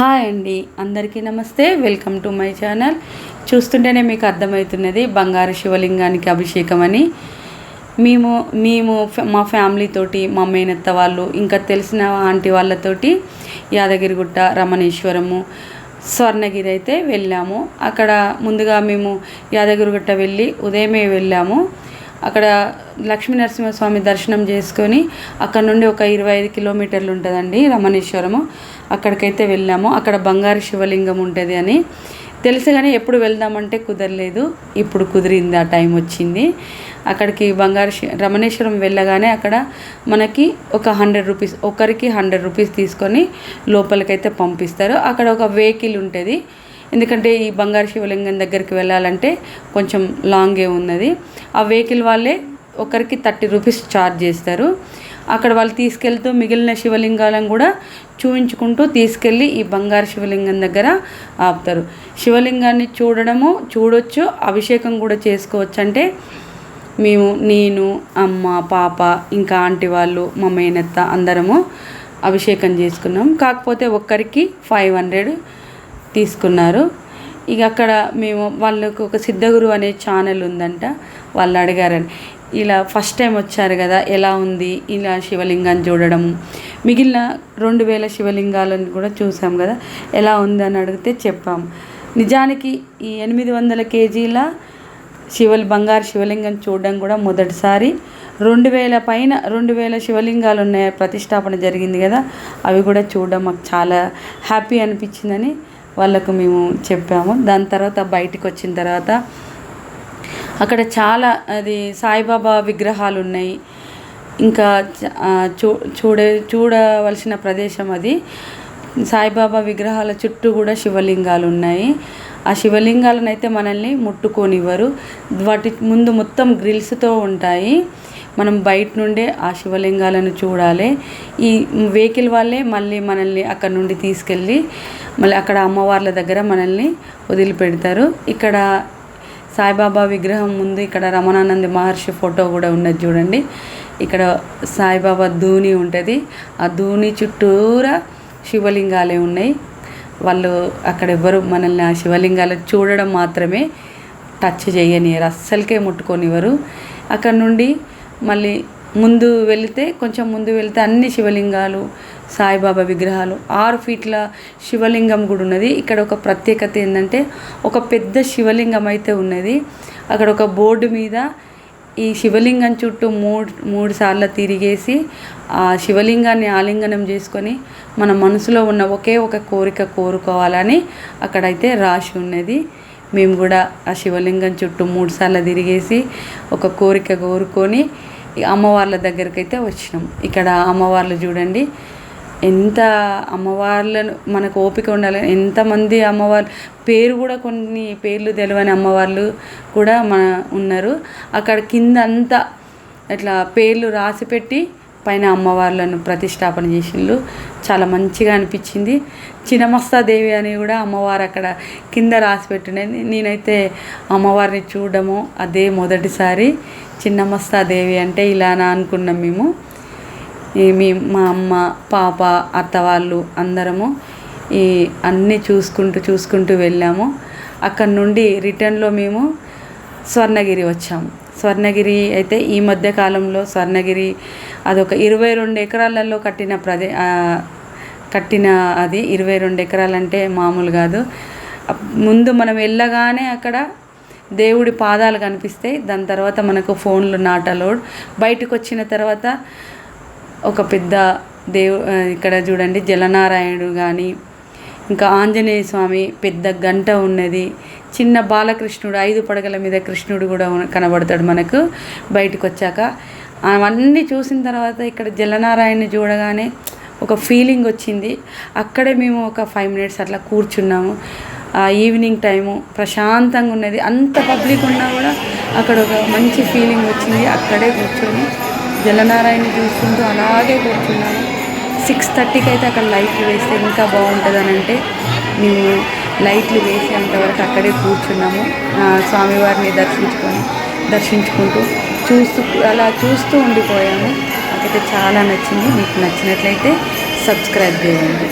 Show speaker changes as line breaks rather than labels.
Hi అండి అందరికీ నమస్తే. Welcome to my channel. చూస్తుంటేనే మీకు అర్థమవుతున్నది బంగారు శివలింగానికి అభిషేకం అని మేము మేము మా ఫ్యామిలీతోటి మా మేనత్త వాళ్ళు ఇంకా తెలిసిన ఆంటీ వాళ్ళతోటి యాదగిరిగుట్ట రమణేశ్వరము స్వర్ణగిరి అయితే వెళ్ళాము. అక్కడ ముందుగా మేము యాదగిరిగుట్ట వెళ్ళి ఉదయమే వెళ్ళాము. అక్కడ లక్ష్మీ నరసింహస్వామి దర్శనం చేసుకొని అక్కడ నుండి ఒక ఇరవై ఐదు కిలోమీటర్లు ఉంటుందండి రమణేశ్వరము. అక్కడికైతే వెళ్ళాము. అక్కడ బంగారు శివలింగం ఉంటుంది అని. తెలుసు కానీ ఎప్పుడు వెళ్దామంటే కుదరలేదు. ఇప్పుడు కుదిరింది ఆ టైం వచ్చింది. అక్కడికి బంగారు రమణేశ్వరం వెళ్ళగానే అక్కడ మనకి ఒక హండ్రెడ్ రూపీస్ ఒకరికి హండ్రెడ్ రూపీస్ తీసుకొని లోపలికైతే పంపిస్తారు. అక్కడ ఒక వెహికల్ ఉంటుంది. ఎందుకంటే ఈ బంగారు శివలింగం దగ్గరికి వెళ్ళాలంటే కొంచెం లాంగే ఉన్నది. ఆ వెహికల్ వాళ్ళే ఒకరికి థర్టీ రూపీస్ ఛార్జ్ చేస్తారు. అక్కడ వాళ్ళు తీసుకెళ్తూ మిగిలిన శివలింగాలను కూడా చూపించుకుంటూ తీసుకెళ్ళి ఈ బంగారు శివలింగం దగ్గర ఆపుతారు. శివలింగాన్ని చూడడము చూడొచ్చు అభిషేకం కూడా చేసుకోవచ్చు. అంటే మేము నేను అమ్మ పాప ఇంకా ఆంటీ వాళ్ళు మా మేనత్త అందరము అభిషేకం చేసుకున్నాం. కాకపోతే ఒక్కరికి ఫైవ్ హండ్రెడ్ తీసుకున్నారు. ఇక అక్కడ మేము వాళ్ళకు ఒక సిద్ధగురు అనే ఛానల్ ఉందంట. వాళ్ళు అడిగారని. ఇలా ఫస్ట్ టైం వచ్చారు కదా ఎలా ఉంది? ఇలా శివలింగాన్ని చూడడం. మిగిలిన రెండు వేల శివలింగాలను కూడా చూసాం కదా ఎలా ఉంది అని అడిగితే చెప్పాం. నిజానికి ఈ ఎనిమిది వందల కేజీల శివలి బంగారు శివలింగం చూడడం కూడా మొదటిసారి. రెండు వేల పైన రెండు వేల శివలింగాలు ఉన్నాయి ప్రతిష్టాపన జరిగింది కదా అవి కూడా చూడడం మాకు చాలా హ్యాపీ అనిపించిందని వాళ్ళకు మేము చెప్పాము. దాని తర్వాత బయటికి వచ్చిన తర్వాత అక్కడ చాలా అది సాయిబాబా విగ్రహాలు ఉన్నాయి. ఇంకా చూ చూడే చూడవలసిన ప్రదేశం అది. సాయిబాబా విగ్రహాల చుట్టూ కూడా శివలింగాలు ఉన్నాయి. ఆ శివలింగాలను అయితే మనల్ని ముట్టుకోనివ్వరు. వాటి ముందు మొత్తం గ్రిల్స్తో ఉంటాయి. మనం బయట నుండే ఆ శివలింగాలను చూడాలి. ఈ వెహికల్ వాళ్ళే మళ్ళీ మనల్ని అక్కడ నుండి తీసుకెళ్ళి మళ్ళీ అక్కడ అమ్మవార్ల దగ్గర మనల్ని వదిలిపెడతారు. ఇక్కడ సాయిబాబా విగ్రహం ముందు ఇక్కడ రమణానంద మహర్షి ఫోటో కూడా ఉన్నది చూడండి. ఇక్కడ సాయిబాబా ధూని ఉంటుంది. ఆ ధూని చుట్టూరా శివలింగాలే ఉన్నాయి. వాళ్ళు అక్కడ ఎవ్వరు మనల్ని ఆ శివలింగాలు చూడడం మాత్రమే టచ్ చేయనియరు. అస్సలకే ముట్టుకోనివ్వరు. అక్కడ నుండి మళ్ళీ ముందు వెళితే కొంచెం ముందు వెళితే అన్ని శివలింగాలు సాయిబాబా విగ్రహాలు. ఆరు ఫీట్ల శివలింగం కూడా ఉన్నది. ఇక్కడ ఒక ప్రత్యేకత ఏంటంటే ఒక పెద్ద శివలింగం అయితే ఉన్నది. అక్కడ ఒక బోర్డు మీద ఈ శివలింగం చుట్టూ మూడు మూడు సార్లు తిరిగేసి ఆ శివలింగాన్ని ఆలింగనం చేసుకొని మన మనసులో ఉన్న ఒకే ఒక కోరిక కోరుకోవాలని అక్కడైతే రాసి ఉన్నది. మేము కూడా ఆ శివలింగం చుట్టూ మూడు సార్లు తిరిగేసి ఒక కోరిక కోరుకొని అమ్మవార్ల దగ్గరకైతే వచ్చినాం. ఇక్కడ అమ్మవార్లు చూడండి. ఎంత అమ్మవార్లను మనకు ఓపిక ఉండాలి. ఎంతమంది అమ్మవారు పేరు కూడా కొన్ని పేర్లు తెలియని అమ్మవార్లు కూడా మన ఉన్నారు. అక్కడ కింద అంతా ఇట్లా పేర్లు రాసి పెట్టి పైన అమ్మవార్లను ప్రతిష్టాపన చేసిండ్రు చాలా మంచిగా అనిపించింది. చినమస్తాదేవి అని కూడా అమ్మవారు అక్కడ కింద రాసి పెట్టినది నేనైతే అమ్మవారిని చూడడము అదే మొదటిసారి చిన్నమస్తాదేవి అంటే ఇలానా అనుకున్నాం మేము. మీ మా అమ్మ పాప అత్త వాళ్ళు అందరము ఈ అన్నీ చూసుకుంటూ చూసుకుంటూ వెళ్ళాము. అక్కడ నుండి రిటర్న్లో మేము స్వర్ణగిరి వచ్చాము. స్వర్ణగిరి అయితే ఈ మధ్య కాలంలో స్వర్ణగిరి అదొక ఇరవై రెండు ఎకరాలలో కట్టిన ప్రదే కట్టిన అది ఇరవై రెండు ఎకరాలంటే మామూలు కాదు. ముందు మనం వెళ్ళగానే అక్కడ దేవుడి పాదాలు కనిపిస్తాయి. దాని తర్వాత మనకు ఫోన్లు నాట్ అలౌడ్. బయటకు వచ్చిన తర్వాత ఒక పెద్ద దేవు ఇక్కడ చూడండి జలనారాయణుడు కానీ ఇంకా ఆంజనేయ స్వామి పెద్ద గంట ఉన్నది. చిన్న బాలకృష్ణుడు ఐదు పడగల మీద కృష్ణుడు కూడా కనబడతాడు మనకు బయటకు వచ్చాక అవన్నీ చూసిన తర్వాత ఇక్కడ జలనారాయణ చూడగానే ఒక ఫీలింగ్ వచ్చింది. అక్కడే మేము ఒక ఫైవ్ మినిట్స్ అట్లా కూర్చున్నాము. ఆ ఈవినింగ్ టైము ప్రశాంతంగా ఉన్నది. అంత పబ్లిక్ ఉన్నా కూడా అక్కడ ఒక మంచి ఫీలింగ్ వచ్చింది. అక్కడే కూర్చొని జలనారాయణ చూసుకుంటూ అలాగే కూర్చున్నాము. సిక్స్ థర్టీకి అయితే అక్కడ లైట్లు వేస్తే ఇంకా బాగుంటుంది అని అంటే మేము లైట్లు వేసేంతవరకు అక్కడే కూర్చున్నాము. స్వామివారిని దర్శించుకొని దర్శించుకుంటూ చూస్తూ అలా చూస్తూ ఉండిపోయాము. నాకైతే చాలా నచ్చింది. మీకు నచ్చినట్లయితే సబ్స్క్రైబ్ చేయండి.